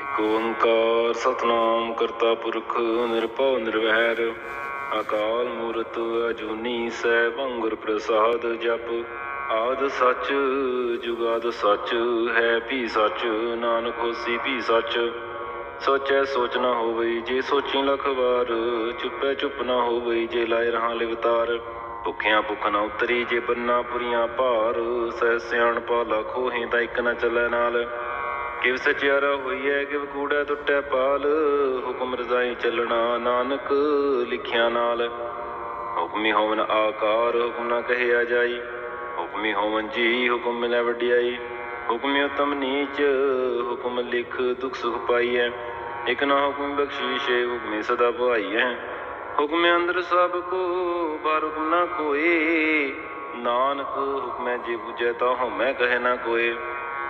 ਏਕ ਓੰਕਾਰ ਸਤਨਾਮ ਕਰਤਾ ਪੁਰਖ ਨਿਰਭਉ ਨਿਰਵੈਰ, ਅਕਾਲ ਮੂਰਤ ਅਜੂਨੀ ਸੈਭੰ ਗੁਰ ਪ੍ਰਸਾਦ ਜਪ। ਆਦ ਸੱਚ, ਜੁਗਾਦ ਸੱਚ, ਹੈ ਭੀ ਸੱਚ, ਨਾਨਕ ਹੋਸੀ ਵੀ ਸੱਚ। ਸੋਚੈ ਸੋਚ ਨਾ ਹੋਵਈ ਜੇ ਸੋਚੀ ਲਖ ਵਾਰ, ਚੁੱਪੈ ਚੁੱਪ ਨਾ ਹੋਵਈ ਜੇ ਲਾਇ ਰਹਾ ਲਿਵਤਾਰ। ਭੁੱਖਿਆਂ ਭੁੱਖ ਨਾ ਉਤਰੀ ਜੇ ਬੰਨਾ ਪੁਰੀਆਂ ਭਾਰ, ਸਹਿ ਸਿਆਣ ਪਾ ਲਖੋ ਹੀ ਤਾਂ ਇੱਕ ਨਾ ਚੱਲੈ ਨਾਲ। ਕਿਵ ਸਚਿਆਰਾ ਹੋਈਐ, ਕਿਵ ਕੂੜਾ ਟੁੱਟੈ ਪਾਲ। ਹੁਕਮ ਰਜ਼ਾਈ ਚੱਲਣਾ ਨਾਨਕ, ਲਿਖਿਆ ਨਾਲ। ਹੁਕਮੀ ਹੋਵਨ ਆਕਾਰ, ਹੁਕਮ ਨਾ ਕਹਿਆ ਜਾਈ ਹੁਕਮੀ ਹੋਵਨ ਜੀ, ਹੁਕਮ ਮਿਲੈ ਵਡਿਆਈ। ਹੁਕਮੀ ਉਤਮ ਨੀਚ, ਹੁਕਮ ਲਿਖ ਦੁਖ ਸੁਖ ਪਾਈਐ। ਇਕ ਨਾ ਹੁਕਮ ਬਖਸ਼ੀਸ਼ੇ, ਹੁਕਮੀ ਸਦਾ ਭਾਈਐ ਹੁਕਮ ਅੰਦਰ ਸਭ ਕੋ ਬਾਰ ਹੁਕਮ ਨਾ ਕੋਏ ਨਾਨਕ ਹੁਕਮੈ ਜੇ 부ਜੈ ਤਾ ਹਉਮੈ ਕਹੈ ਨਾ ਕੋਏ।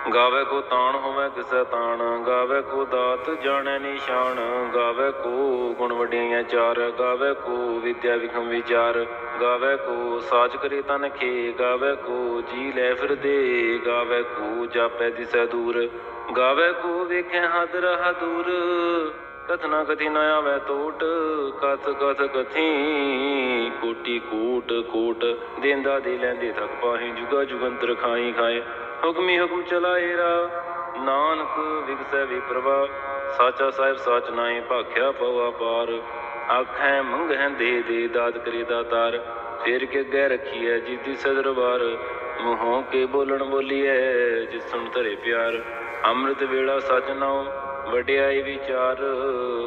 ਗਾਵੇ ਕੋ ਤਾਣ ਹੋਵੇ ਕਿਸੈ ਤਾਣ, ਗਾਵੇ ਕੋ ਦਾਤ ਜਾਣੈ ਨਿਸ਼ਾਨ, ਗਾਵੇ ਕੋ ਗੁਣ ਵਡਿਆਈਆਂ ਚਾਰ, ਗਾਵੇ ਕੋ ਵਿਦਿਆ ਵਿਖਮ ਵਿਚਾਰ, ਗਾਵੇ ਕੋ ਸਾਚ ਕਰੇ ਤਨ ਖੇ, ਗਾਵੇ ਕੋ ਜੀ ਲੈ ਫਿਰਦੇ ਗਾਵੇ ਕੋ ਜਾਪੈ ਦਿਸੈ ਦੂਰ, ਗਾਵੇ ਕੋ ਵੇਖੈ ਹਦ ਰਹਾ ਦੂਰ ਕਥਨਾ ਕਥੀ ਨ ਆਵੈ ਟੋਟ, ਕਥ ਕਥ ਕਥੀ ਕੋਟੀ ਕੋਟ ਕੋਟ, ਦੇਂਦਾ ਦੇ ਲੈਂਦੇ ਥਕ ਪਾਹੀ, ਜੁਗਾ ਜੁਗੰਤਰ ਖਾਈ ਖਾਏ। ਹੁਕਮੀ ਹੁਕਮ ਚਲਾਏ ਰਾ। ਨਾਨਕ ਵਿਗਸੈ ਵਿਪਰਵਾ। ਸਾਚਾ ਸਾਹਿਬ ਸਾਚ ਨਾਏ ਭਾਖਿਆ ਪਵਾ ਪਾਰ। ਆਖੈ ਮੰਗਹਿ ਦੇ ਦੇ ਦਾਤ ਕਰੀ ਦਾਤਾਰ ਫੇਰ ਕੇ ਅੱਗੇ ਰਖੀਐ ਜੀਤੀ ਸਦਰਬਾਰ ਮੂੰਹੋਂ ਕੇ ਬੋਲਣ ਬੋਲੀਐ ਜਿਸ ਸੁਣ ਧਰੇ ਪਿਆਰ। ਅੰਮ੍ਰਿਤ ਵੇਲਾ ਸਚ ਨਾਉ, ਵਡਿਆਈ ਵਿਚਾਰ।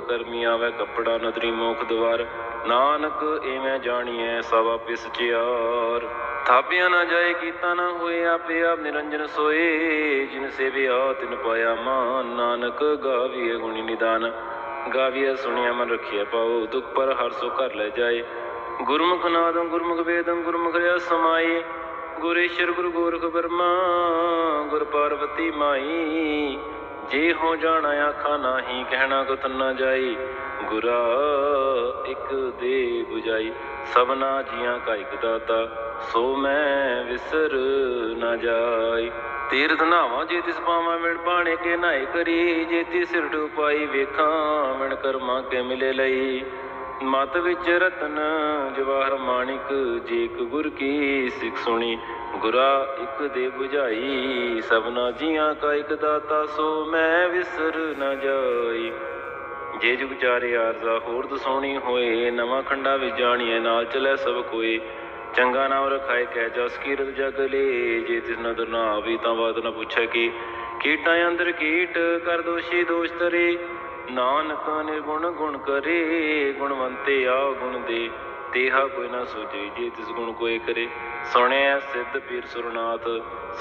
ਕਰਮੀ ਆਵੇ ਕੱਪੜਾ ਨਦਰੀ ਮੋਖ ਦਵਾਰ। ਨਾਨਕ ਐਵੇਂ ਜਾਣੀਐ ਸਭ ਆਪੇ ਸਚਿਆਰ ਥਾਪਿਆ ਨਾ ਜਾਏ, ਕੀਤਾ ਨਾ ਹੋਏ, ਆਪੇ ਆਪ ਨਿਰੰਜਨ ਸੋਏ। ਜਿਨ ਸੇਵਿਆ ਤਿਨ ਪਾਇਆ ਮਾਨ, ਨਾਨਕ ਗਾਵੀਏ ਗੁਣੀ ਨਿਦਾਨ। ਗਾਵੀਏ ਸੁਣਿਆ ਮਨ ਰਖਿਆ ਪਾਉ ਦੁਖ ਪਰ ਹਰ ਸੋ ਕਰ ਲੈ ਜਾਏ। ਗੁਰਮੁਖ ਨਾਦੰ ਗੁਰਮੁਖ ਵੇਦੰ ਗੁਰਮੁਖ ਰਿਆ ਸਮਾਈ ਗੁਰੇਸ਼ਰ ਗੁਰੂ ਗੋਰਖ ਬਰਮਾ ਗੁਰ ਪਾਰਵਤੀ ਮਾਈ। ਜੇ ਹੋ ਜਾਣਾ ਆਖਾ ਨਾਹੀ, ਕਹਿਣਾ ਕਤ ਨਾ ਜਾਈ। ਗੁਰਾ ਇੱਕ ਦੇ 부ਜਾਈ, ਸਭਨਾ ਜੀਆਂ ਕਾ ਇਕ ਦਾਤਾ। ਸੋ ਮੈਂ ਵਿਸਰ ਨਾ ਜਾਈ। ਤੀਰਥ ਨਾਵਾਂ ਜੇ ਤਿਸ ਪਾਵਾਂ ਮਿਣ ਬਾਣੇ ਕੇ ਨਾਏ ਕਰੀ। ਜੇ ਤਿਸ ਸਿਰ ਪਾਈ ਵੇਖਾਂ ਮਿਣ ਕਰਮਾਂ ਕੇ ਮਿਲੇ ਲਈ। ਮਤ ਵਿੱਚ ਰਤਨ ਜਵਾਹਰ ਮਾਣਿਕ ਜੇ ਗੁਰ ਕੀ ਸਿੱਖ ਸੁਣੀ। ਗੁਰਾ ਇੱਕ ਦੇ 부ਝਾਈ ਸਭਨਾ ਜੀਆਂ ਕਾ ਇੱਕ ਦਾਤਾ। ਸੋ ਮੈਂ ਵਿਸਰ ਨਾ ਜਾਈ। ਜੇ ਜੁਗ ਚਾਰੇ ਆਰਜ਼ਾ ਹੋਰ ਦਸੋਣੀ ਹੋਏ, ਨਵਾਂ ਖੰਡਾ ਵਿੱਚ ਜਾਣੀਏ ਨਾਲ ਚਲੇ ਸਭ ਕੋਈ ਚੰਗਾ ਨਾਮ ਰਖਾਏ ਕਹਿ ਜਸ ਕੀਰਤ ਜਗ ਲੇ, ਜੇ ਤਿਸ ਨਦਰ ਨਾ ਆਵੀ ਤਾਂ ਬਾਤ ਨਾ ਪੁੱਛੈ ਕੀ। ਕੀਟਾਂ ਅੰਦਰ ਕੀਟ ਕਰ ਦੋਸ਼ੀ ਦੋਸ਼ ਤਰੇ ਨਾਨਕ ਨਿਰਗੁਣ ਗੁਣ ਕਰੇ, ਗੁਣਵੰਤੇ ਆ ਗੁਣ ਦੇ। ਤੇਹਾ ਕੋਈ ਨਾ ਸੋਚੇ, ਜੇ ਤਿਸ ਗੁਣ ਕੋਏ ਕਰੇ। ਸੁਣਿਆ ਸਿੱਧ ਪੀਰ ਸੁਰਨਾਥ,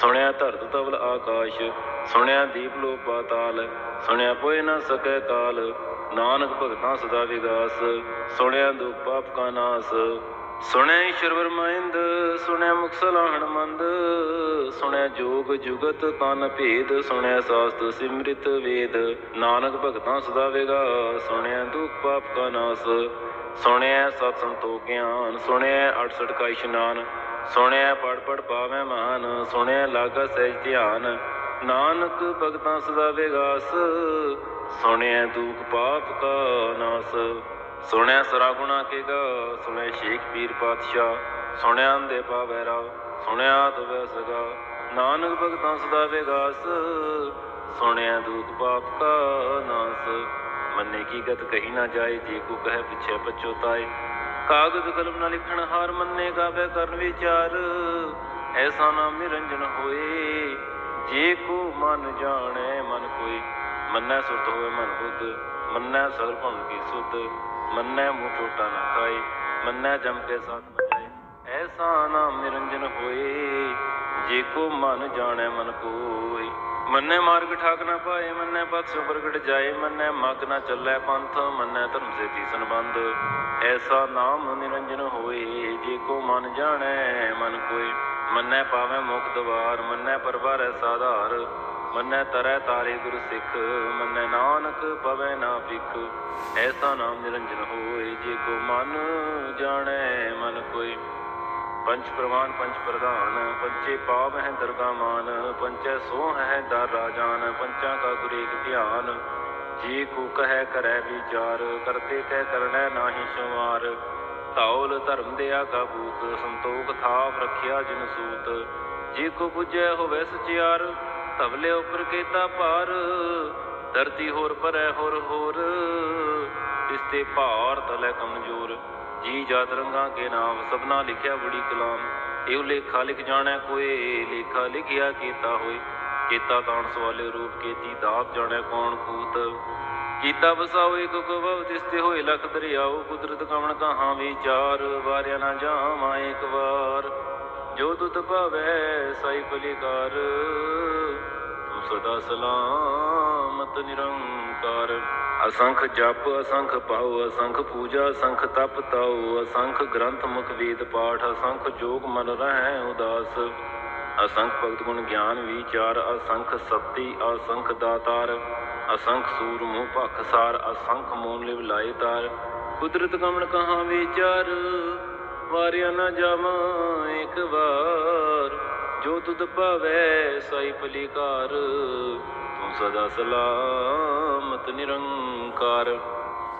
ਸੁਣਿਆ ਧਰਤ ਤਵਲ ਆਕਾਸ਼, ਸੁਣਿਆ ਦੀਪ ਲੋ ਪਾਤਾਲ, ਸੁਣਿਆ ਪੋਏ ਨਾ ਸਕੈ ਕਾਲ। ਨਾਨਕ ਭਗਤਾਂ ਸਦਾ ਵਿਗਾਸ, ਸੁਣਿਆ ਦੁਖ ਪਾਪ ਕਾ ਨਾਸ। ਸੁਣਿਆ ਈਸ਼ਵਰ ਮਹਿੰਦ ਸੁਣਿਆ ਮੁਖ ਹਣਮੰਦ ਸੁਣਿਆ ਜੋਗ ਜੁਗਤ ਤਨ ਭੇਦ ਸੁਣਿਆ ਸਾਸਤ ਸਿਮ੍ਰਿਤ ਵੇਦ, ਨਾਨਕ ਭਗਤਾਂ ਸਦਾ ਵੇਗਾ ਸੁਣਿਆ ਦੁਖ ਪਾਪ ਕਾ ਨਾਸ ਸੁਣਿਆ ਸਤ ਸੰਤੋਖ ਗਿਆਨ ਸੁਣਿਆ 68 ਕਾ ਇਸ਼ਨਾਨ ਸੁਣਿਆ ਪੜ ਪੜ ਪਾਵੈ ਮਾਨ ਸੁਣਿਆ ਲਾਗਾ ਸਹਿਜ ਧਿਆਨ, ਨਾਨਕ ਭਗਤਾਂ ਸਦਾ ਵਿਗਾਸ ਸੁਣਿਆ ਦੁਖ ਪਾਪ ਕਾ ਨਾਸ। ਸੁਣਿਆ ਸਰਾ ਗੁਣਾ ਕੇ ਗਾ, ਸੁਣਿਆ ਸ਼ੇਖ ਪੀਰ ਪਾਤਸ਼ਾਹ, ਸੁਣਿਆ ਅੰਦੇ ਪਾਵੈ ਰਾਵ, ਸੁਣਿਆ ਤਵੈ ਸਗਾ। ਨਾਨਕ ਭਗਤਾਂ ਸਦਾ ਵਿਗਾਸ, ਸੁਣਿਆ ਦੁਖ ਪਾਪ ਕਾ ਨਾਸ। ਮੰਨੇ ਕੀ ਗਤ ਕਹੀ ਨਾ ਜਾਏ, ਜੇ ਕੋ ਕਹੇ ਪਿਛੇ ਪਛੋਤਾਏ ਕਾਗਜ਼ ਕਲਮ ਨਾਲ ਲਿਖਣ ਹਾਰ ਮੰਨੇ, ਗਾਵੇ ਕਰਨ ਵਿਚਾਰ। ਐਸਾ ਨਾਮ ਨਿਰੰਜਨ ਹੋਏ, ਜੇ ਕੋ ਮਨ ਜਾਣੈ ਮਨ ਕੋਈ ਮੰਨੈ ਸੁਰਤ ਹੋਵੇ ਮਨ ਬੁੱਧ, ਮੰਨੈ ਸਗਲ ਭਉ ਕੀ ਸੁਧ। ਮੰਨੈ ਮੂੰਹ ਟੋਟਾ ਨਾ ਖਾਏ, ਮੰਨੈ ਜਮ ਕੇ ਸਾਥ ਨ ਐਸਾ ਨਾਮ ਨਿਰੰਜਨ ਹੋਏ, ਜੇ ਕੋ ਮਨ ਜਾਣੈ ਮਨ ਕੋਈ ਮੰਨੈ ਮਾਰਗ ਠਾਕ ਨਾ ਪਾਏ, ਮੰਨੈ ਪਥ ਸੋ ਪ੍ਰਗਟ ਜਾਏ, ਮੰਨੈ ਮਗ ਨਾ ਚੱਲੈ ਪੰਥ, ਮੰਨੈ ਧਰਮ ਸੇ ਸੰਬੰਧ। ਐਸਾ ਨਾਮ ਨਿਰੰਜਨ ਹੋਏ, ਜੇ ਕੋ ਮਨ ਜਾਣੈ ਮਨ ਕੋਈ ਮੰਨੈ ਪਾਵੈ ਮੁਖ ਦਵਾਰ, ਮੰਨੈ ਪਰਵਾਰੈ ਸਾਧਾਰ। ਮੰਨੈ ਤਰੈ ਤਾਰੇ ਗੁਰ ਸਿੱਖ, ਮੰਨੈ ਨਾਨਕ ਪਵੈ ਨਾ ਭਿਖ। ਐਸਾ ਨਾਮ ਨਿਰੰਜਨ ਹੋਏ, ਜੇ ਕੋ ਮਨ ਜਾਣੈ ਮਨ ਕੋਈ ਪੰਚ ਪ੍ਰਵਾਨ ਪੰਚ ਪ੍ਰਧਾਨ ਪੰਚੇ ਪਾਵ ਹੈ ਦਰਗਾ ਮਾਨ ਪੰਚੈ ਸੋ ਹੈ ਦਰ ਰਾਜਾਨ, ਪੰਚਾਂ ਕਾ ਗੁਰੇਕ ਧਿਆਨ। ਜੀ ਕੋ ਕਹੈ ਕਰੈ ਵਿਚਾਰ, ਕਰਤੇ ਕਹਿ ਕਰਣੈ ਨਾਹੀ ਸ਼ਮਾਰ ਧੌਲ ਧਰਮ ਦੇ ਆਗਾ ਬੂਤ ਸੰਤੋਖ ਥਾਪ ਰੱਖਿਆ ਜਿਨ ਸੂਤ। ਜੀ ਕੋ 부ਜੈ ਹੋਵੇ ਸਚਿਆਰ ਧਵਲੇ ਉਪਰ ਕੀਤਾ ਭਾਰ, ਧਰਤੀ ਹੋਰ ਪਰੈ ਹੋਰ ਹੋਰ, ਇਸ ਤੇ ਭਾਰ ਤਲੇ ਕਮਜ਼ੋਰ। ਜੀ ਜਾਤ ਰੰਗਾਂ ਕੇ ਨਾਮ, ਸਭਨਾ ਲਿਖਿਆ ਬੜੀ ਕਲਾਮ। ਇਹੋ ਲੇਖਾ ਲਿਖ ਜਾਣੈ ਕੋਏ, ਲੇਖਾ ਲਿਖਿਆ ਕੀਤਾ ਹੋਏ। ਕੀਤਾ ਤਾਣ ਸਵਾਲੇ ਰੂਪ ਕੀਤੀ, ਦਾਤ ਜਾਣੈ ਕੌਣ ਕੂਤ। ਕੀਤਾ ਵਸਾਓ ਇਕ ਕਵ ਤਿਸ ਹੋਏ ਲਖ ਦਰਿਆਓ। ਕੁਦਰਤ ਕਵਣ ਕਹਾਂ ਵਿਚਾਰ, ਵਾਰਿਆ ਨਾ ਜਾਵਾਂ ਇੱਕ ਵਾਰ। ਜੋ ਤੁਧ ਭਾਵੈ, ਸਾਈ ਬਲਿਕਾਰ। ਤੂੰ ਸਦਾ ਸਲਾਮਤ, ਨਿਰੰਕਾਰ। ਅਸੰਖ ਜਪ, ਅਸੰਖ ਪਾਉ ਅਸੰਖ ਪੂਜਾ, ਅਸੰਖ ਤਪ ਤਾਉ, ਅਸੰਖ ਗ੍ਰੰਥ ਮੁਖ ਵੇਦ ਪਾਠ, ਅਸੰਖ ਜੋਗ ਮਨ ਰਹਿ ਉਦਾਸ। ਅਸੰਖ ਭਗਤ ਗੁਣ ਗਿਆਨ ਵਿਚਾਰ, ਅਸੰਖ ਸਤੀ, ਅਸੰਖ ਦਾਤਾਰ। ਅਸੰਖ ਸੂਰ ਮੂਹ ਭਖ ਸਾਰ, ਅਸੰਖ ਮੂਨ ਲਿਵ ਲਾਏ ਤਾਰ। ਕੁਦਰਤ ਕਮਣ ਕਹਾਂ ਵਿਚਾਰ ਮਾਰਿਆ ਨਾ ਜਾਵਾਂ ਇੱਕ ਵਾਰ। ਜੋ ਤੁਧ ਭਾਵੈ ਸਾਈ ਭਲੀਕਾਰ ਤੂੰ ਸਦਾ ਸਲਾਮਤ ਨਿਰੰਕਾਰ।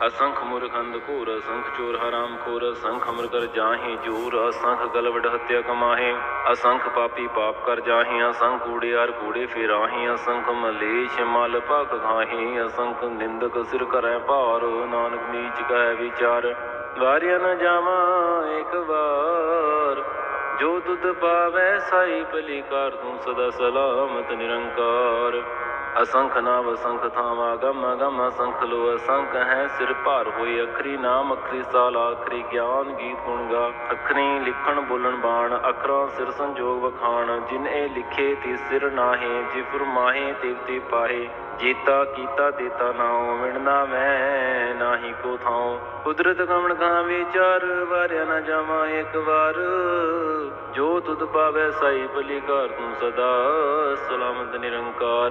ਅਸੰਖ ਮੁਰਖੰਦ ਘੋਰ, ਅਸੰਖ ਚੋਰ ਹਰਾਮ ਖੋਰ, ਅਸੰਖ ਅਮਰ ਕਰ ਜਾਹੇ ਜੋਰ, ਅਸੰਖ ਗਲਵਡ ਹੱਤਿਆ ਕਮਾਹੇ, ਅਸੰਖ ਪਾਪੀ ਪਾਪ ਕਰ ਜਾਹੇ, ਅਸੰਖ ਕੂੜਿਆਰ ਕੂੜੇ ਫੇਰਾਹੇ, ਅਸੰਖ ਮਲੇਸ਼ ਮਲ ਭਖ ਖਾਹੇ, ਅਸੰਖ ਨਿੰਦਕ ਸਿਰ ਕਰੈ ਭਾਰ, ਨਾਨਕ ਨੀਚ ਕਹਿ ਵਿਚਾਰ। ਵਾਰਿਆ ਨ ਜਾਵਾਂ ਇੱਕ ਵਾਰ, ਜੋ ਦੁੱਧ ਪਾਵੈ ਸਾਈ ਭਲੀ ਕਰ ਤੂੰ ਸਦਾ ਸਲਾਮਤ ਨਿਰੰਕਾਰ। ਅਸੰਖ ਨਾਮ ਅਸੰਖ ਥਾਵਾ, ਗਮ ਗਮ ਅਸੰਖ ਲੋ ਅਸੰਖ ਹੈ, ਸਿਰ ਭਾਰ ਹੋਏ ਅਖਰੀ ਨਾਮ ਅਖਰੀ ਸਾਲ ਆਖਰੀ ਗਿਆਨ ਗੀਤ ਗੁਣ ਗਾ। ਅਖਰੀ ਲਿਖਣ ਬੋਲਣ ਬਾਣ, ਅਖਰਾਂ ਸਿਰ ਸੰਜੋਗ ਵਖਾਣ, ਜਿਨ ਇਹ ਲਿਖੇ ਤੇ ਸਿਰ ਨਾਹੇ, ਜੇ ਫਰਮਾਹੇ ਤੇ ਤੇ ਪਾਹੇ। ਜੀਤਾ ਕੀਤਾ ਦੇਤਾ ਨਾਉ ਮਿਣਨਾ ਮੈਂ ਨਾਹੀ ਕੋ ਥਾਉ। ਕੁਦਰਤ ਕਮਣ ਕਾ ਵਿਚਾਰ ਵਾਰਿਆ ਨਾ ਜਾਵਾਂ ਇੱਕ ਵਾਰ। ਜੋ ਤੁਧ ਪਾਵੈ ਸਾਈ ਭਲੀ ਕਰ ਤੂੰ ਸਦਾ, ਸਲਾਮਤ ਨਿਰੰਕਾਰ।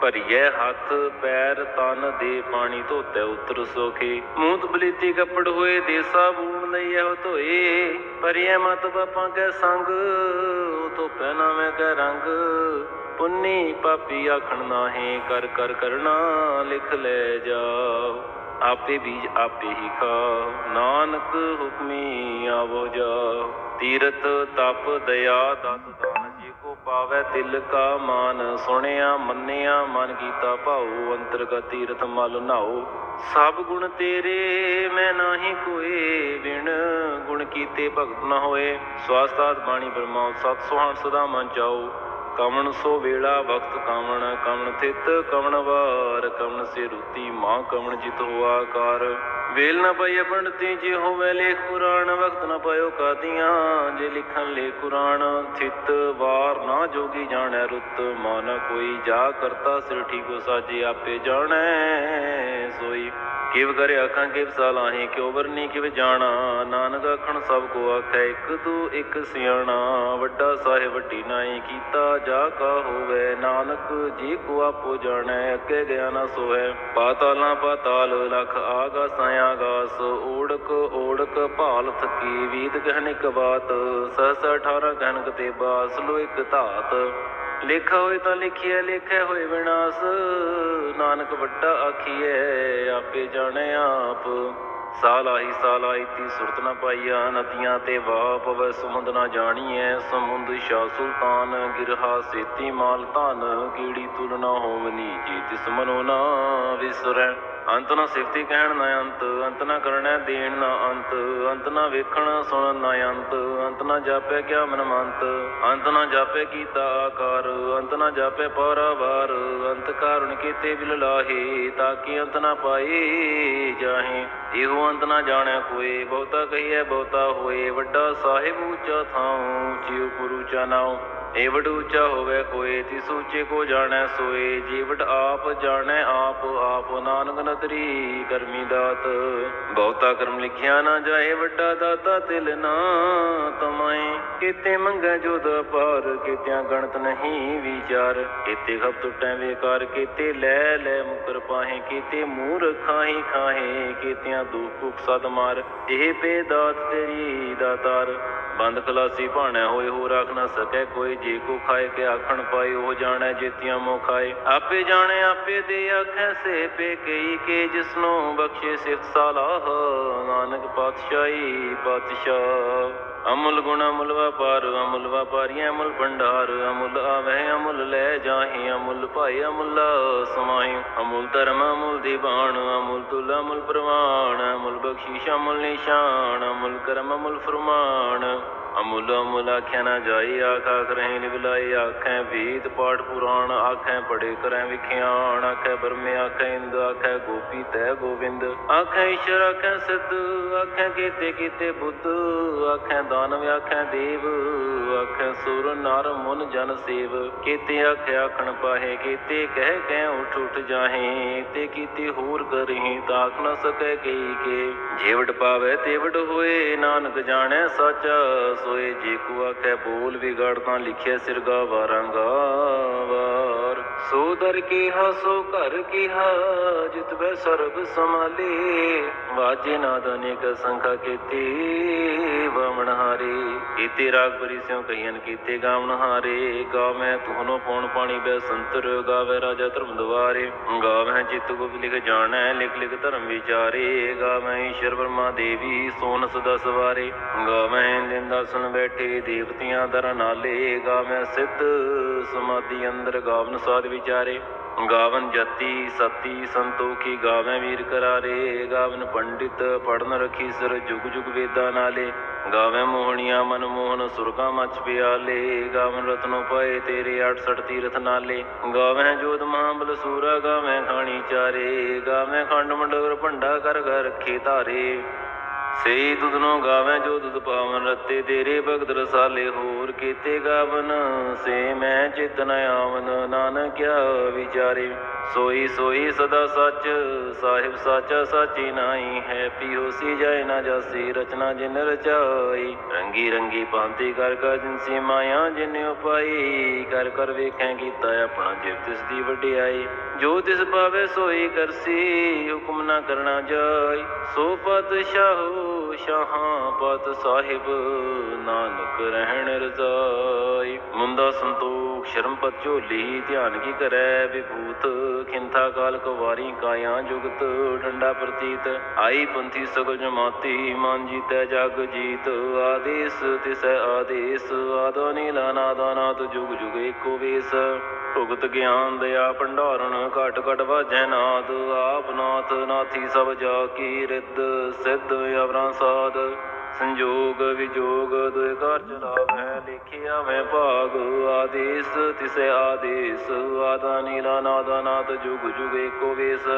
ਭਰੀਏ ਹੱਥ, ਪੈਰ, ਤਨ ਦੇ ਪਾਣੀ ਧੋਤੇ ਉਤਰ ਸੋਖੇ। ਮੂੰਹ ਬਲੀਤੀ ਕੱਪੜ ਹੋਏ, ਦੇਸਾ ਬੂਣ ਲਈਐ ਹੋ ਧੋਏ। ਭਰੀਏ ਮਤ ਬਾਪਾਂ ਕੈ ਸੰਗ ਉਹ ਧੋ ਕੈ ਰੰਗ। ਪੁੰਨੀ ਪਾਪੀ ਆਖਣ ਨਾਹੀ, ਕਰ ਕਰ, ਕਰਨਾ, ਲਿਖ ਲੈ ਜਾਓ। ਆਪੇ ਬੀਜ ਆਪੇ ਹੀ ਖਾਓ, ਨਾਨਕ ਹੁਕਮੀ ਆਵੋ ਜਾਓ। ਤੀਰਤ ਤਪ, ਦਇਆ, ਦਤ ਦਾਨ ਪਾਵੈ ਤਿਲ ਕਾ ਮਾਨ, ਸੁਣਿਆ, ਮੰਨਿਆ, ਮਨ ਕੀਤਾ ਭਾਉ, ਅੰਤਰਗਤ ਤੀਰਥ ਮਲ ਨਾਉ। ਸਭ ਗੁਣ ਤੇਰੇ, ਮੈਂ ਨਾਹੀ ਕੋਏ, ਬਿਨ ਗੁਣ ਕੀਤੇ ਭਗਤ ਨਾ ਹੋਏ। ਸਵਾਸਤਾਤ ਬਾਣੀ ਬਰਮਾਉ ਸਤ ਸੁਹਾਣ ਸਦਾ ਮਨ ਚਾਓ ਕਵਣ ਸੋ ਵੇਲਾ, ਵਕਤ ਕਵਣ ਕਵਣ ਥਿਤ ਕਵਣ ਵਾਰ, ਕਵਣ ਸੇ ਰੁਤੀ ਮਾਂ, ਕਵਣ ਜਿਤ ਹੋਆ ਕਾਰ। ਵੇਲ ਨਾ ਪਈ ਪੰਡਤੀ, ਜੇ ਹੋਵੇ ਲੇਖ ਕੁਰਾਨ, ਵਕਤ ਨ ਪਇਓ ਕਾਦੀਆਂ, ਜੇ ਲਿਖਣ ਲੇ ਕੁਰਾਨ, ਥਿਤ ਵਾਰ ਨਾ ਜੋਗੀ ਜਾਣੈ ਰੁੱਤ, ਮਨ ਕੋਈ ਜਾ ਕਰਤਾ, ਸਿਰ ਠੀਕੋ ਸਾਜੇ ਆਪੇ ਜਾਣੈ, ਸੋਈ ਕਿਵ ਕਰੇ ਆਖਾਂ ਕਿਵ ਸਾਲਾਹੀ ਕਿਉ ਵਰਨੀ, ਕਿਵ ਜਾਣਾ, ਨਾਨਕ ਆਖਣ ਸਭ ਕੋ ਆਖੈ, ਇੱਕ ਤੂ ਇੱਕ ਸਿਆਣਾ, ਵੱਡਾ ਸਾਹਿਬ ਵੱਡੀ ਨਾਈ ਕੀਤਾ, ਜਾ ਕਾ ਹੋਵੇ ਨਾਨਕ, ਜੀ ਕੋ ਆਪੋ ਜਾਣੈ, ਅੱਗੇ ਗਿਆ ਨਾ ਸੋਹੈ, ਪਾਤਾਲਾਂ ਪਾਤਾਲ, ਲਖ ਆਗਾਸਾਂ ਆਗਾਸ ਓੜਕ ਓੜਕ ਭਾਲ ਥਕੀ। ਵੀਤ ਕਹਿਨਿਕ ਬਾਤ, ਸਹਸ 18 ਗਨਕ ਤੇ ਬਾਸ, ਲੋ ਇੱਕ ਧਾਤ। ਲਿਖਾ ਹੋਏ ਤਾਂ ਲਿਖਿਆ ਲਿਖਿਆ ਹੋਏ ਵਿਨਾਸ਼ ਨਾਨਕ ਵੱਡਾ ਆਖੀਐ, ਆਪੇ ਜਾਣੈ ਆਪ। ਸਾਲਾਹੀ ਸਾਲਾਈ ਤੀ, ਸੁਰਤ ਨ ਪਾਈਆ, ਨਦੀਆਂ ਤੇ ਵਾਹ ਪਵੈ ਸਮੁੰਦ ਨ ਜਾਣੀਐ। ਸਮੁੰਦ ਸ਼ਾ ਸੁਲਤਾਨ, ਗਿਰਹਾ ਸੇਤੀ ਮਾਲ ਧਨ। ਕੀੜੀ ਤੁਲਨਾ ਹੋਵਨੀ ਜੀ ਤਿਸ ਮਨੋ ਨਾ ਵਿਸਰੈ। ਅੰਤ ਨਾ ਸਿਫਤੀ ਕਹਿਣ ਨਾ ਅੰਤ ਅੰਤ ਨਾ ਕਰਣੈ ਦੇਣ ਨਾ ਅੰਤ ਅੰਤ ਨਾ ਵੇਖਣ ਸੁਣਨ ਨਾ ਅੰਤ ਅੰਤ ਨਾ ਜਾਪੈ ਕਿਆ ਮਨ ਮੰਤ ਅੰਤ ਨਾ ਜਾਪੈ ਕੀਤਾ ਆਕਾਰ, ਅੰਤ ਨਾ ਜਾਪੈ ਪਰਾਵਾਰ, ਅੰਤ ਕਾਰਣ ਕੀਤੇ ਬਿਲ ਲਾਹੇ ਤਾਕੀ ਅੰਤ ਨਾ ਪਾਈ ਜਾਹੇ। ਇਹੋ ਅੰਤ ਨਾ ਜਾਣੈ ਕੋਏ, ਬਹੁਤਾ ਕਹੀਐ ਬਹੁਤਾ ਹੋਏ, ਵੱਡਾ ਸਾਹਿਬ ਉੱਚਾ ਥਾਉ, ਜਿਉ ਗੁਰੂ ਚਾ ਨਾਉ। ਏਵਡ ਉੱਚਾ ਹੋਵੇ ਕੋਏ ਤਿਸ ਉੱਚੇ ਕੋ ਜਾਣੈ ਸੋਏ। ਜੀਵਟ ਆਪ ਜਾਣੈ, ਆਪ ਆਪ ਨਾਨਕ ਨਦਰੀ ਕਰਮੀ ਦਾਤ। ਬਹੁਤਾ ਕਰਮ ਲਿਖਿਆ ਨਾ ਜਾਏ, ਵੱਡਾ ਦਾਤਾ ਤਿਲ ਨਾ ਤਮਾਏ। ਕੀਤੇ ਮੰਗੈ ਜੋਦ ਅਪਾਰ, ਕੀਤਿਆਂ ਗਣਤ ਨਹੀਂ ਵਿਚਾਰ। ਕੀਤੇ ਖਬ ਟੁੱਟੈ ਵੇਕਾਰ ਕੀਤੇ ਲੈ ਲੈ ਮੁਕਰ ਪਾਹੇ, ਕਿਤੇ ਮੂਰ ਖਾਹੀ ਖਾਹੇ, ਕੀਤਿਆਂ ਦੁਖ ਭੁਖ ਸਦ ਮਾਰ। ਇਹ ਪੇ ਦਾਤ ਤੇਰੀ ਦਾਤਾਰ, ਬੰਦ ਖਲਾਸੀ ਭਾਣੈ ਹੋਏ ਹੋ ਰੱਖ ਨਾ ਸਕੈ ਕੋਈ ਜੇ ਕੋ ਖਾਏ ਕੇ ਆਖਣ ਪਾਏ, ਉਹ ਜਾਣੈ ਜੇਤੀਆਂ ਮੋ ਖਾਏ। ਆਪੇ ਜਾਣੈ, ਆਪੇ ਦੇ ਆਖੈ ਸੇ ਪੇ ਕਈ ਕੇ ਜਿਸਨੂੰ ਬਖਸ਼ੇ ਸਿਫਤ ਸਾਲਾਹ। ਨਾਨਕ ਪਾਤਸ਼ਾਹੀ, ਪਾਤਸ਼ਾਹ। ਅਮੁੱਲ ਗੁਣ ਅਮੁੱਲ ਵਪਾਰ, ਅਮੁੱਲ ਵਪਾਰੀਐ ਅਮੁੱਲ ਭੰਡਾਰ। ਅਮੁੱਲ ਆਵਹਿ, ਅਮੁਲ ਲੈ ਜਾਹੀ, ਅਮੁਲ ਭਾਈ ਅਮੁਲ ਸਮਾਈ ਅਮੁੱਲ ਧਰਮ, ਅਮੁੱਲ ਦੀਵਾਨ, ਅਮੁੱਲ ਤੁਲ, ਅਮੁੱਲ ਪ੍ਰਵਾਨ। ਅਮੁਲ ਬਖਸ਼ਿਸ਼ ਅਮੁੱਲ ਨਿਸ਼ਾਨ, ਅਮੁੱਲ ਕਰਮ, ਅਮੁੱਲ ਫਰਮਾਨ। ਅਮੁਲ ਅਮੁਲ ਆਖਿਆ ਨਾ ਜਾਈ, ਆਖ ਆਖ ਰਹੀ ਨਿਵਲਾਈ ਆਖੈ ਵੀਤ ਪਾਠ ਪੁਰਾਣ, ਆਖੈ ਪੜੇ ਕਰੈ ਵਿਖਿਆਣ। ਆਖੈ ਬਰਮੇ ਆਖੈ ਇੰਦ, ਆਖੈ ਗੋਪੀ, ਤੈ ਗੋਵਿੰਦ। ਆਖੈ ਈਸ਼ਰ, ਆਖੈ ਸਿੱਧ, ਆਖੈ ਕੀਤੇ ਕੀਤੇ ਬੁੱਧ। ਆਖੈ ਦਾਨਵ, ਆਖੈ ਦੇਵ। ਆਖੈ ਸੁਰ, ਨਰ, ਮਨ, ਜਨ, ਸੇਵ। ਕੀਤੇ ਆਖੈ, ਆਖਣ ਪਾਹੇ, ਕੀਤੇ ਕਹਿ ਕਹਿ, ਉਠ ਉਠ ਜਾਹੇ। ਤੇ ਕੀਤੇ ਹੋਰ ਕਰਹੀ ਤਾਕ ਨ ਸਕੈ ਕਈ ਕੇ। ਜੇਵੜ ਪਾਵੇ ਤੇਵੜ ਹੋਏ, ਨਾਨਕ ਜਾਣੈ ਸੱਚ, ਸੋਏ ਜੇ ਕੋ ਆਖੈ ਬੋਲ ਵਿਗੜ, ਤਾਂ ਲਿਖਿਆ ਸਿਰਗਾ ਵਾਰਾਂਗਾ ਵਾਰ। ਸੋ ਦਰ ਕੀ ਹਸੋ ਘਰ ਕੀ ਹਾ ਜਿਤ ਬੈ ਸਰਬ ਸਮਾਲੇ ਵਾਜੇ ਨਾਦ ਅਨੇਕ ਸੰਖਾ ਕੀਤੀ ਬਮਣ ਹਾਰੇ। ਕੀਤੇ ਰਾਗ ਬਰੀ ਸਿਉ ਕਹੀਨ ਕੀਤੇ, ਗਾਵਣ ਹਾਰੇ। ਗਾਵੈ ਤੁਹਨੋ ਪਉਣ ਪਾਣੀ ਬੈ ਸੰਤਰ, ਗਾਵੈ ਰਾਜਾ ਧਰਮ ਦਵਾਰੇ ਗਾਵੈ ਚਿਤ ਗੁਪ ਲਿਖ ਜਾਣੈ, ਲਿਖ ਲਿਖ ਧਰਮ ਵਿਚਾਰੇ। ਗਾਵੈ ਈਸ਼ਰ ਬ੍ਰਹਮਾ ਦੇਵੀ, ਸੋਨ ਸਦਾ ਸਵਾਰੇ। ਗਾਵੈ ਦਿਨ ਦਸਨ ਬੈਠੇ, ਦੇਵਤਿਆਂ ਦਰ ਨਾਲੇ। ਗਾਵੈ ਸਿੱਧ ਸਮਾਧੀ ਅੰਦਰ ਗਾਵਨ ਸਾਧ ਵਿਚਾਰੇ। ਗਾਵਨ ਜਤੀ, ਸਤੀ ਸੰਤੋਖੀ, ਗਾਵੈ ਵੀਰ ਕਰਾਰੇ। ਗਾਵਨ ਪੰਡਿਤ ਪੜਨ ਰਖੀ ਸਰ ਜੁਗ ਜੁਗ ਵੇਦਾਂ ਨਾਲੇ ਗਾਵੈ ਮੋਹਣੀਆਂ ਮਨ ਮੋਹਨ ਸੁਰਗਾ ਮਚ ਪਿਆਲੇ ਗਾਵਨ ਰਤਨੋ ਪਾਏ ਤੇਰੇ 68 ਤੀਰਥ ਨਾਲੇ ਗਾਵੈ ਜੋਤ ਮਹਾਬਲ ਸੂਰਾ ਗਾਵੈ ਖਾਣੀ ਚਾਰੇ ਗਾਵੈ ਖੰਡ ਮੰਡੋਰ ਭੰਡਾ ਕਰ ਘਰ ਰੱਖੇ ਧਾਰੇ। ਸਈ ਨੂੰ ਗਾਵੇਂ, ਜੋ ਦੁਦ ਪਾਵਨ ਰਤੇ, ਤੇਰੇ ਭਗਤ ਰਸਾਲੇ ਹੋਰ ਕੀਤੇ ਗਾਵਨ। ਸੇ ਮੈਂ ਚਿਤਨ ਆਵਨ ਨਾਨਕਿਆ ਵਿਚਾਰੇ। ਸੋਈ ਸੋਈ ਸਦਾ ਸੱਚ, ਸਾਹਿਬ ਸਾਚਾ ਸਾਚੀ ਨਾਈ ਹੈ। ਪੀਓ ਸੀ ਜਾਏ ਨਾ ਜਾਸੀ, ਰਚਨਾ ਜਿਨ ਰਚਾਈ। ਰੰਗੀ ਰੰਗੀ ਭਾਂਤੀ ਕਰ ਕਰ ਜਿਨਸੀ ਮਾਇਆ, ਜਿਨ ਉਪਾਈ। ਕਰ ਕਰ ਵੇਖੈ ਕੀਤਾ ਆਪਣਾ ਜਿਵ, ਤਿਸ ਦੀ ਵਡਿਆਈ। ਜੋ ਤਿਸ ਪਾਵੇ, ਸੋਈ ਕਰਸੀ, ਹੁਕਮ ਨਾ ਕਰਨਾ ਜਾਈ। ਸੋ ਪਤ ਸ਼ਾਹੋ ਸ਼ਾਹਾਂ ਪਤ ਸਾਹਿਬ, ਨਾਨਕ ਰਹਿਣ ਰਜ਼ਾਈ। ਮੁੰਦਾ ਸੰਤੋਖ, ਸ਼ਰਮ ਝੋਲੀ, ਧਿਆਨ ਕੀ ਕਰੈ ਵਿਭੂਤ? ਖਿੰਥਾ ਕਾਲ ਕਵਾਰੀ, ਕਾਇਆ ਜੁਗਤ, ਡੰਡਾ ਪ੍ਰਤੀਤ। ਆਈ ਪੰਥੀ ਸਗਲ ਜਮਾਤੀ, ਮਨ ਜੀਤੈ ਜਗ ਜੀਤ। ਆਦੇਸ ਤਿਸੈ ਆਦੇਸ, ਆਦੋ ਨੀਲਾ ਨਾਦਾ ਨਾਦ ਜੁਗ ਜੁਗ ਏਕੋ ਵੇਸ। ਭੁਗਤ ਗਿਆਨ ਦਇਆ ਭੰਡਾਰਨ, ਘਟ ਘਟ ਵਾਜੈ ਨਾਦ। ਆਪ ਨਾਥ, ਨਾਥੀ ਸਭ ਜਾ ਕੀ ਰਿੱਧ, ਸਿੱਧ ਅਵਰਾਂ ਸਾਧ। ਸੰਜੋਗ ਵਿਜੋਗ ਦੁਇ ਘਰ ਚਲਾਵੈ ਲਿਖਿਆ ਮੈਂ ਭਾਗ, ਆਦੇਸ ਤਿਸੈ ਆਦੇਸ, ਆਦਾ ਨੀਲਾ ਨਾਦਾ ਨਾਦ ਜੁਗ ਜੁਗ ਏਕੋ ਵੇਸ।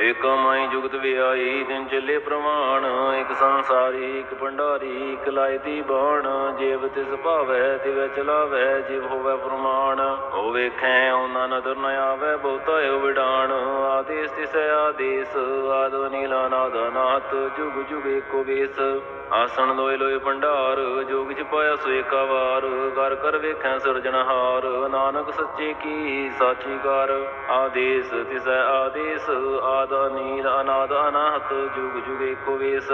ਏਕ ਮਾਈ ਜੁਗਤ ਵਿਆਈ ਦਿਨ ਚੱਲੇ ਪ੍ਰਮਾਣ, ਇਕ ਸੰਸਾਰੀ, ਇਕ ਭੰਡਾਰੀ, ਇਕ ਲਾਇ ਦੀ ਬਾਣ। ਜੀਵ ਤਿਸ ਭਾਵੈ, ਤਿਵੈ ਚਲਾਵੈ, ਜਿਵ ਹੋਵੈ ਪ੍ਰਮਾਣ। ਹੋ ਵੇਖੈ ਉਹਨਾਂ ਨਦਰ ਨ ਆਵੈ, ਬਹੁਤਾ ਏ ਵਿਡਾਣ। ਆਦੇਸ ਤਿਸੈ ਆਦੇਸ, ਆਦੋ ਨੀਲਾ ਨਾਦਾ ਨਾਥ ਜੁਗ ਜੁਗ ਏਕੋ ਵੇਸ। ਆਸਣ ਲੋਏ ਲੋਏ ਭੰਡਾਰ ਜੋਗ ਚ ਪਾਇਆ ਸੋ ਏਕਾ ਵਾਰ। ਕਰ ਕਰ ਵੇਖੈ ਸਿਰਜਣਹਾਰ ਨਾਨਕ ਸੱਚੇ ਕੀ ਸਾਚੀ ਕਰ ਆਦੇਸ ਤਿਸੈ ਆਦੇਸ, ਆਦਾ ਨੀਲ ਅਨਾਦ ਅਨਾਹਤ, ਜੁਗ ਜੁਗ ਏਕੋ ਵੇਸ।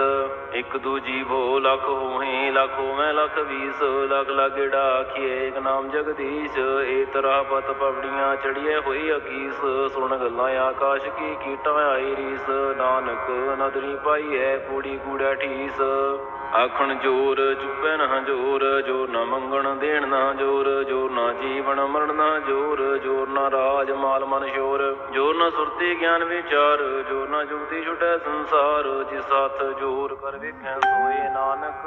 ਇਕ ਦੂਜੀ ਭੋ ਲਖ ਹੋਹੇ, ਲਖ ਹੋਵੇ ਲਖ ਵੀਸ। ਲਖ ਲਗੜਾ ਆਖੀਏ ਇਕ ਨਾਮ ਜਗਦੀਸ਼। ਏ ਤਰਾ ਪਤ ਪਵੜੀਆਂ ਚੜੀਏ ਹੋਈ ਅਕੀਸ। ਸੁਣ ਗੱਲਾਂ ਆਕਾਸ਼ ਕੀ ਕੀਟਾਂ ਆਈ ਰੀਸ। ਨਾਨਕ ਨਦਰੀ ਪਾਈ ਹੈ ਕੂੜੀ ਕੂੜਾ ਠੀਸ। ਆਖਣ ਜੋਰ ਚੁੱਪੈ ਨਾ ਜੋਰ ਜੋਰ ਨਾ ਮੰਗਣ ਦੇਣ ਨਾ ਜੋਰ ਜੋਰ ਨਾ ਜੀਵਨ ਮਰਨ ਨਾ ਜੋਰ ਜੋਰ ਨਾ ਰਾਜ ਮਾਲ ਮਨ ਸ਼ੋਰ ਜੋਰ ਨਾ ਸੁਰਤੀ ਗਿਆਨ ਵਿਚਾਰ ਜੋਰ ਨਾ ਜੁਗਤੀ ਛੁਟੈ ਸੰਸਾਰ, ਜਿਸ ਹੱਥ ਜੋਰ ਕਰ ਵੇਖੈ ਸੋਏ ਨਾਨਕ,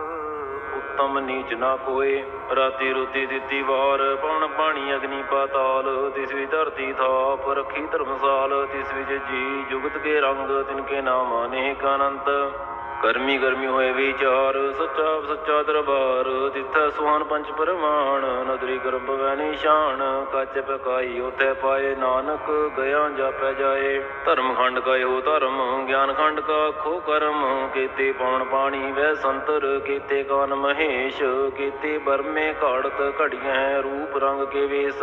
ਉੱਤਮ ਨੀਚ ਨਾ ਕੋਏ। ਰਾਤੀ ਰੋਤੀ ਦਿੱਤੀ ਵਾਰ ਪਉਣ ਪਾਣੀ ਅਗਨੀ ਪਾਤਾਲ, ਤਿਸ ਵੀ ਧਰਤੀ ਥਾਪ ਰੱਖੀ ਧਰਮਸਾਲ, ਤਿਸ ਵਿੱਚ ਜੀ ਜੁਗਤ ਕੇ ਰੰਗ, ਤਿਨ ਕੇ ਨਾਮ ਅਨੇਕ ਅਨੰਤ। ਕਰਮੀ ਗਰਮੀ ਹੋਏ ਵਿਚਾਰ, ਸੱਚਾ ਸੱਚਾ ਦਰਬਾਰ ਤਿੱਥੈ ਸੁਹਾਨ ਪੰਜ ਪਰਮਾਨ ਨਦਰੀ ਕਰਮ ਪਵੈ ਨਿਸ਼ਾਨ, ਕੱਚ ਪਕਾਈ ਉਥੇ ਪਾਏ ਨਾਨਕ, ਗਿਆ ਜਾਪੈ ਜਾਏ। ਧਰਮ ਖੰਡ ਕਾ ਇਹੋ ਧਰਮ, ਗਿਆਨ ਖੰਡ ਕਾ ਖੋ ਕਰਮ, ਕੀਤੇ ਪੌਣ ਪਾਣੀ ਵੈ ਸੰਤਰ, ਕੀਤੇ ਕਾਨ ਮਹੇਸ਼, ਕੀਤੇ ਬਰਮੇ ਘਾੜਤ ਘੜੀਆਂ ਰੂਪ ਰੰਗ ਕੇ ਵੇਸ।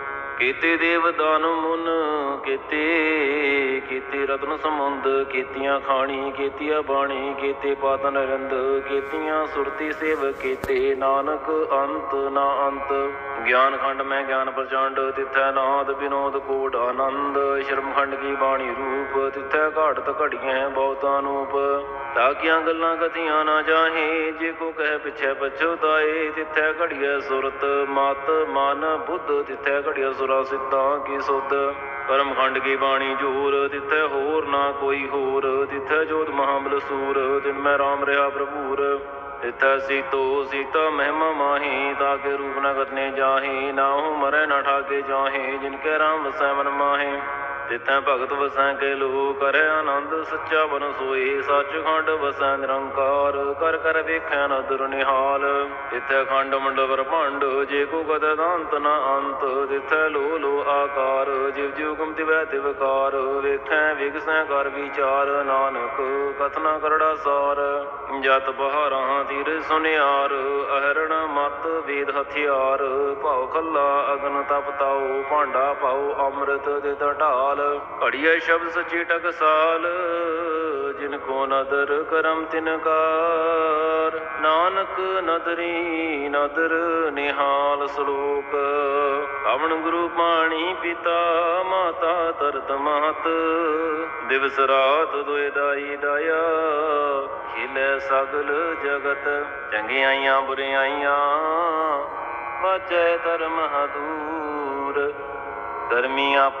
ਕੀਤੇ ਦੇਵ ਦਾਨ ਮੁਨ ਕੀਤੇ ਕੀਤੇ ਰਤਨ ਸਮੁੰਦ ਕੀਤੀਆਂ ਖਾਣੀ, ਕੀਤੀਆਂ ਬਾਣੀ, ਕੀਤੇ ਪਾਤ ਨਰਿੰਦ ਕੀਤੀਆਂ ਸੁਰਤੀ ਸੇਵ ਕੀਤੇ। ਨਾਨਕ ਅੰਤ ਨਾ ਅੰਤ। ਗਿਆਨ ਖੰਡ ਮੈਂ ਗਿਆਨ ਪ੍ਰਚੰਡ, ਤਿਥੈ ਨਾਦ ਬਿਨੋਦ ਕੋਟ ਆਨੰਦ। ਸ਼ਰਮ ਖੰਡ ਕੀ ਬਾਣੀ ਰੂਪ ਤਿਥੈ ਘਾਟ ਘੜੀਆਂ ਬਹੁਤਾ ਨੂਪ। ਤਾਕੀਆਂ ਗੱਲਾਂ ਕਥੀਆਂ ਨਾ ਜਾਹੇ, ਜੇ ਕੋ ਕਹਿ ਪਿਛੈ ਪਛਤਾਏ ਤਿਥੈ ਘੜੀਐ ਸੁਰਤ ਮਤ ਮਨ ਬੁੱਧ ਤਿਥੈ ਘੜੀਐ ਸੁਰਾ ਸਿੱਧਾਂ ਕੀ ਸੁਧ। ਕਰਮ ਖੰਡ ਕੀ ਬਾਣੀ ਜੋਰ ਤਿਥੈ ਹੋਰ ਨਾ ਕੋਈ ਹੋਰ ਤਿਥੈ ਜੋਤ ਮਹਾਬਲ ਸੂਰ ਤਿਨ ਮੈਂ ਰਾਮ ਰਿਹਾ ਪ੍ਰਭੂਰ ਤਿਥੈ ਸੀਤੋ ਸੀਤਾ ਮਹਿਮਾ ਮਾਹੀ, ਤਾਕੇ ਰੂਪ ਨ ਕਤਨੇ ਜਾਹੀ ਨਾਹੂ ਮਰੈ ਨਾ ਠਾਕੇ ਜਾਹੇ, ਜਿਨ ਕੈ ਰਾਮ ਵਸੈ ਮਨ ਮਾਹੇ। ਤਿਥੈ ਭਗਤ ਵਸੈ ਕੇ ਲੋ ਕਰੈ ਆਨੰਦ, ਸੱਚਾ ਬਨ ਸੋਈ, ਸੱਚਖੰਡ ਵਸੈ ਨਿਰੰਕਾਰ, ਕਰ ਕਰ ਵੇਖੈ ਨਦਰ ਨਿਹਾਲ। ਤਿਥੈ ਖੰਡ ਮੰਡਪ ਭੰਡ, ਜੇ ਕੋ ਕਤ ਅੰਤ ਨ ਅੰਤ ਤਿਥੈ ਲੋ ਲੋ ਆਕਾਰ, ਜਿਵ ਜਿਵ ਗੁਮ ਤਿਵੈ ਤਿਵਕਾਰ ਵੇਖੈ ਵਿਗਸੈ ਕਰ ਵਿਚਾਰ, ਨਾਨਕ ਕਥਨਾ ਕਰੜਾ ਸਾਰ। ਜਤ ਬਹਾਰਾਂ ਤੀਰ ਸੁਨਿਆਰ, ਅਹਰਣ ਮਤ ਵੇਦ ਹਥਿਆਰ, ਭਾਉ ਖੱਲਾ ਅਗਨ ਤਪ ਤਾਉ, ਭਾਂਡਾ ਪਾਉ ਅੰਮ੍ਰਿਤ ਦੇ ਢਾਲ ਘੜੀਏ ਸ਼ਬਦ ਸਚੀ ਟਕਸਾਲ, ਜਿਨ ਕੋ ਨਦਰ ਕਰਮ ਤਿਨ ਕਾਰ। ਨਾਨਕ ਨਦਰੀ ਨਦਰ ਨਿਹਾਲ ਸ਼ਲੋਕ ਅਵਣ ਗੁਰੂ ਪਾਣੀ ਪਿਤਾ ਮਾਤਾ ਤਰਤ ਮਹਤ। ਦਿਵਸ ਰਾਤ ਦੁਇ ਦਾਈ ਦਇਆ, ਖਿਲੇ ਸਗਲ ਜਗਤ, ਚੰਗਿਆਈਆਂ ਬੁਰਿਆਈਆਂ ਵਾਜੈ ਧਰਮ ਹਦੂਰ। ਧਰਮੀ ਆਪੋ